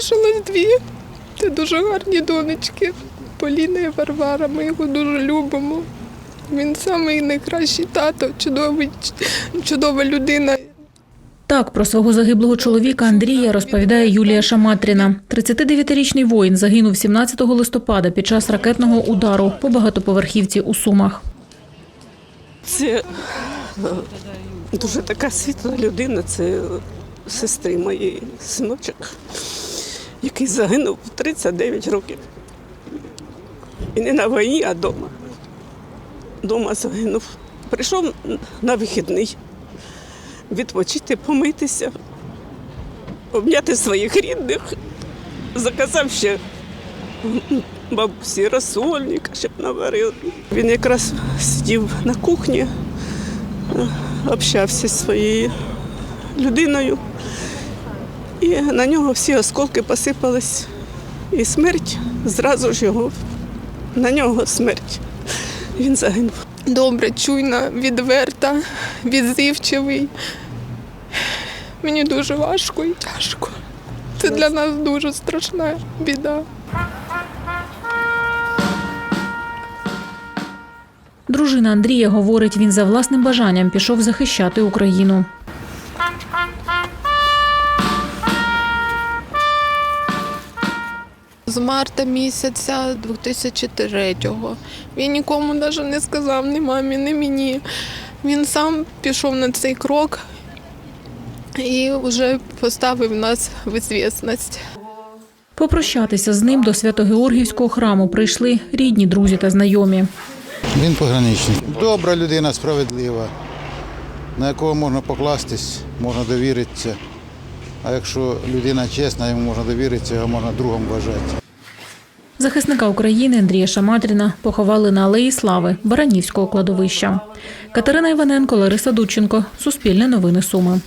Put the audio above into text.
залишилось дві. Це дуже гарні донечки. Поліна і Варвара. Ми його дуже любимо. Він самий найкращий тато, чудовий, чудова людина. Так про свого загиблого чоловіка Андрія розповідає Юлія Шаматріна. 39-річний воїн загинув 17 листопада під час ракетного удару по багатоповерхівці у Сумах. Це е, дуже така світла людина, це сестри моєї синочок, який загинув в 39 років. І не на війні, а вдома. Дома загинув. Прийшов на вихідний відпочити, помитися, обняти своїх рідних, заказав ще бабусі розсольника, щоб наварив. Він якраз сидів на кухні, общався зі своєю людиною, і на нього всі осколки посипались. І смерть зразу ж його, на нього смерть. Він загинув. Добре, чуйна, відверта, відзивчивий. Мені дуже важко і тяжко. Це для нас дуже страшна біда. Дружина Андрія говорить, він за власним бажанням пішов захищати Україну. З марта місяця 2003-го. Він нікому навіть не сказав, ні мамі, ні мені. Він сам пішов на цей крок і вже поставив нас в звісність. Попрощатися з ним до Свято-Георгівського храму прийшли рідні, друзі та знайомі. Він пограничник. Добра людина, справедлива, на якого можна покластись, можна довіритися. А якщо людина чесна, йому можна довіритися, його можна другом вважати. Захисника України Андрія Шаматріна поховали на Алеї Слави Баранівського кладовища. Катерина Іваненко, Лариса Дудченко. Суспільне новини Суми.